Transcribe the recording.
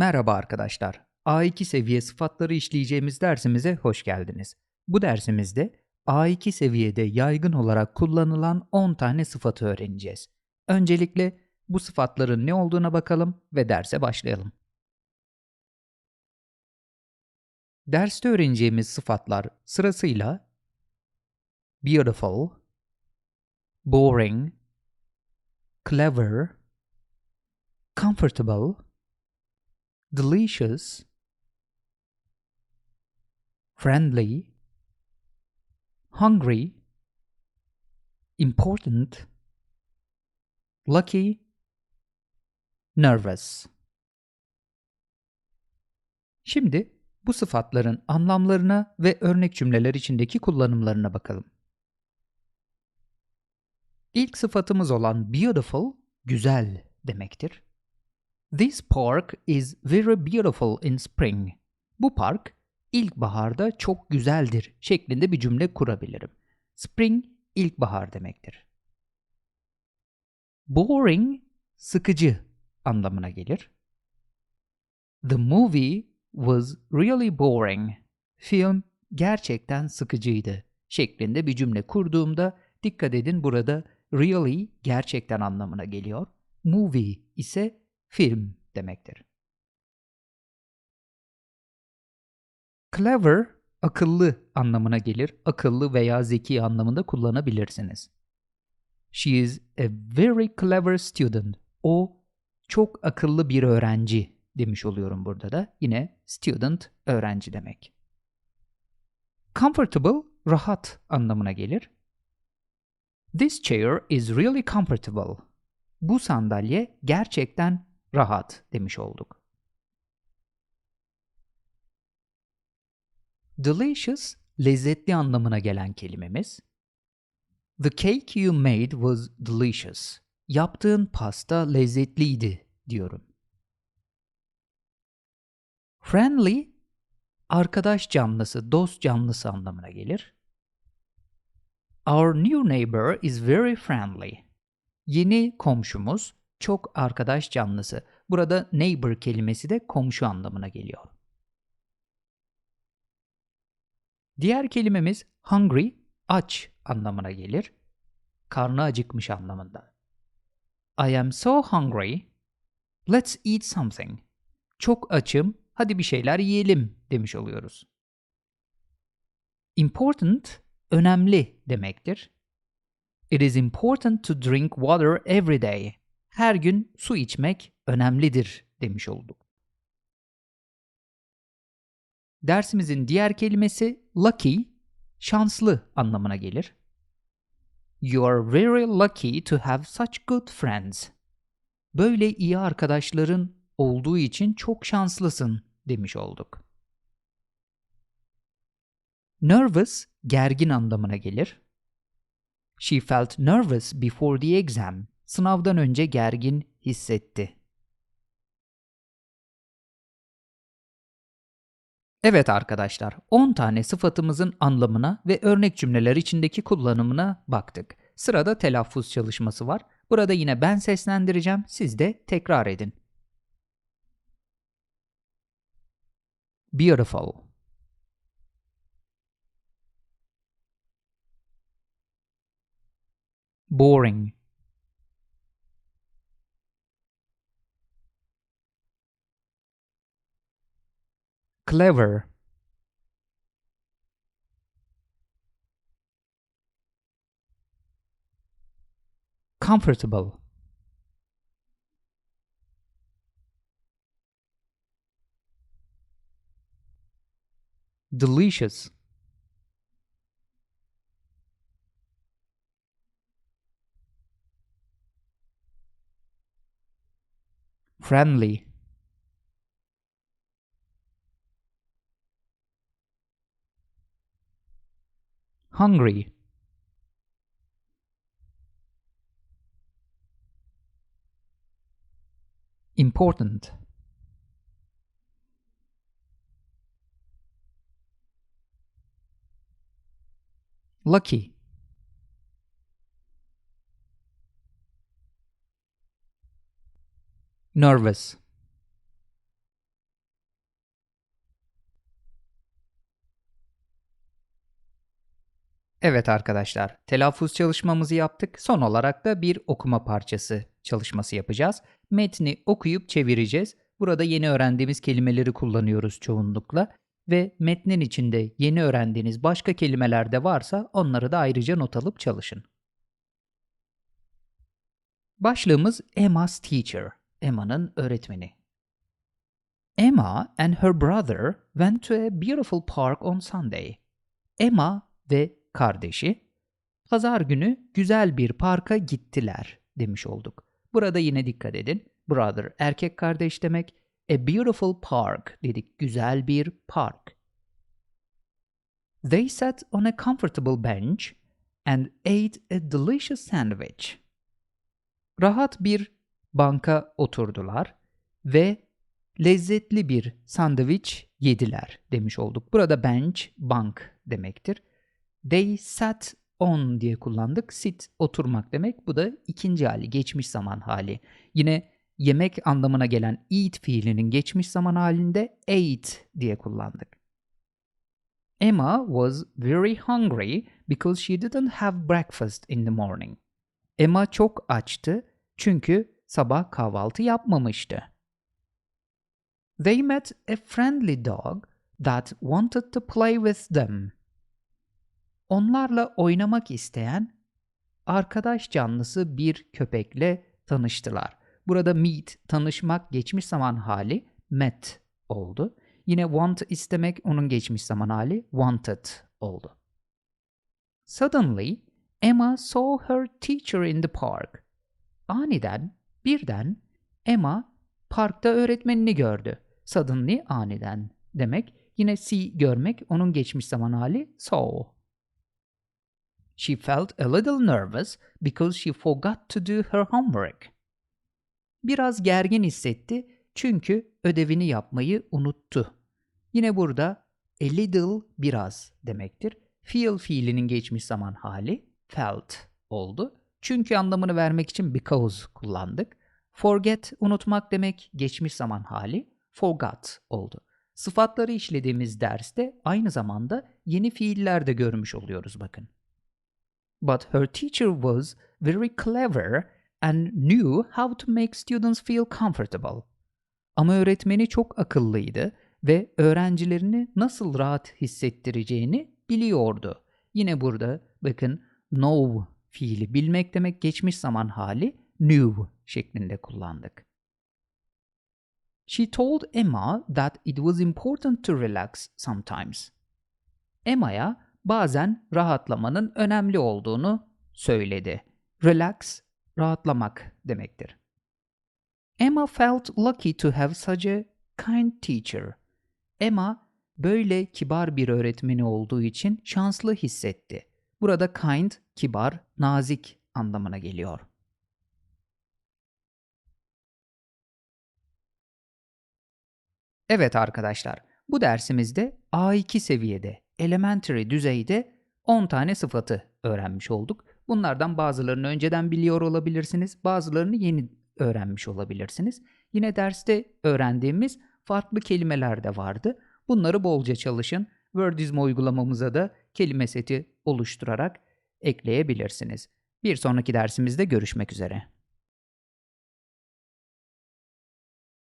Merhaba arkadaşlar. A2 seviye sıfatları işleyeceğimiz dersimize hoş geldiniz. Bu dersimizde A2 seviyede yaygın olarak kullanılan 10 tane sıfatı öğreneceğiz. Öncelikle bu sıfatların ne olduğuna bakalım ve derse başlayalım. Derste öğreneceğimiz sıfatlar sırasıyla beautiful, boring, clever, comfortable, delicious, friendly, hungry, important, lucky, nervous. Şimdi bu sıfatların anlamlarına ve örnek cümleler içindeki kullanımlarına bakalım. İlk sıfatımız olan beautiful, güzel demektir. This park is very beautiful in spring. Bu park ilkbaharda çok güzeldir şeklinde bir cümle kurabilirim. Spring ilkbahar demektir. Boring sıkıcı anlamına gelir. The movie was really boring. Film gerçekten sıkıcıydı şeklinde bir cümle kurduğumda dikkat edin burada really gerçekten anlamına geliyor. Movie ise film demektir. Clever, akıllı anlamına gelir. Akıllı veya zeki anlamında kullanabilirsiniz. She is a very clever student. O çok akıllı bir öğrenci demiş oluyorum burada da. Yine student, öğrenci demek. Comfortable, rahat anlamına gelir. This chair is really comfortable. Bu sandalye gerçekten rahat demiş olduk. Delicious, lezzetli anlamına gelen kelimemiz. The cake you made was delicious. Yaptığın pasta lezzetliydi diyorum. Friendly, arkadaş canlısı, dost canlısı anlamına gelir. Our new neighbor is very friendly. Yeni komşumuz çok arkadaş canlısı. Burada neighbor kelimesi de komşu anlamına geliyor. Diğer kelimemiz hungry, aç anlamına gelir. Karnı acıkmış anlamında. I am so hungry. Let's eat something. Çok açım, hadi bir şeyler yiyelim demiş oluyoruz. Important, önemli demektir. It is important to drink water every day. Her gün su içmek önemlidir demiş olduk. Dersimizin diğer kelimesi lucky, şanslı anlamına gelir. You are very lucky to have such good friends. Böyle iyi arkadaşların olduğu için çok şanslısın demiş olduk. Nervous, gergin anlamına gelir. She felt nervous before the exam. Sınavdan önce gergin hissetti. Evet arkadaşlar, 10 tane sıfatımızın anlamına ve örnek cümleler içindeki kullanımına baktık. Sırada telaffuz çalışması var. Burada yine ben seslendireceğim, siz de tekrar edin. Beautiful Boring Clever. Comfortable. Delicious. Friendly Hungry. Important. Lucky. Nervous Evet arkadaşlar, telaffuz çalışmamızı yaptık. Son olarak da bir okuma parçası çalışması yapacağız. Metni okuyup çevireceğiz. Burada yeni öğrendiğimiz kelimeleri kullanıyoruz çoğunlukla ve metnin içinde yeni öğrendiğiniz başka kelimeler de varsa onları da ayrıca not alıp çalışın. Başlığımız Emma's teacher. Emma'nın öğretmeni. Emma and her brother went to a beautiful park on Sunday. Emma ve kardeşi pazar günü güzel bir parka gittiler demiş olduk. Burada yine dikkat edin. Brother erkek kardeş demek. A beautiful park dedik. Güzel bir park. They sat on a comfortable bench and ate a delicious sandwich. Rahat bir banka oturdular ve lezzetli bir sandviç yediler demiş olduk. Burada bench, bank demektir. They sat on diye kullandık. Sit oturmak demek. Bu da ikinci hali, geçmiş zaman hali. Yine yemek anlamına gelen eat fiilinin geçmiş zaman halinde ate diye kullandık. Emma was very hungry because she didn't have breakfast in the morning. Emma çok açtı çünkü sabah kahvaltı yapmamıştı. They met a friendly dog that wanted to play with them. Onlarla oynamak isteyen arkadaş canlısı bir köpekle tanıştılar. Burada meet, tanışmak geçmiş zaman hali met oldu. Yine want istemek onun geçmiş zaman hali wanted oldu. Suddenly, Emma saw her teacher in the park. Aniden, birden Emma parkta öğretmenini gördü. Suddenly, aniden demek. Yine see görmek onun geçmiş zaman hali saw. She felt a little nervous because she forgot to do her homework. Biraz gergin hissetti çünkü ödevini yapmayı unuttu. Yine burada a little biraz demektir. Feel fiilinin geçmiş zaman hali felt oldu. Çünkü anlamını vermek için because kullandık. Forget unutmak demek geçmiş zaman hali forgot oldu. Sıfatları işlediğimiz derste aynı zamanda yeni fiiller de görmüş oluyoruz bakın. But her teacher was very clever and knew how to make students feel comfortable. Ama öğretmeni çok akıllıydı ve öğrencilerini nasıl rahat hissettireceğini biliyordu. Yine burada bakın know fiili bilmek demek geçmiş zaman hali knew şeklinde kullandık. She told Emma that it was important to relax sometimes. Emma'ya bazen rahatlamanın önemli olduğunu söyledi. Relax, rahatlamak demektir. Emma felt lucky to have such a kind teacher. Emma böyle kibar bir öğretmeni olduğu için şanslı hissetti. Burada kind, kibar, nazik anlamına geliyor. Evet arkadaşlar, bu dersimizde A2 seviyede, elementary düzeyde 10 tane sıfatı öğrenmiş olduk. Bunlardan bazılarını önceden biliyor olabilirsiniz, bazılarını yeni öğrenmiş olabilirsiniz. Yine derste öğrendiğimiz farklı kelimeler de vardı. Bunları bolca çalışın. Wordizmo uygulamamıza da kelime seti oluşturarak ekleyebilirsiniz. Bir sonraki dersimizde görüşmek üzere.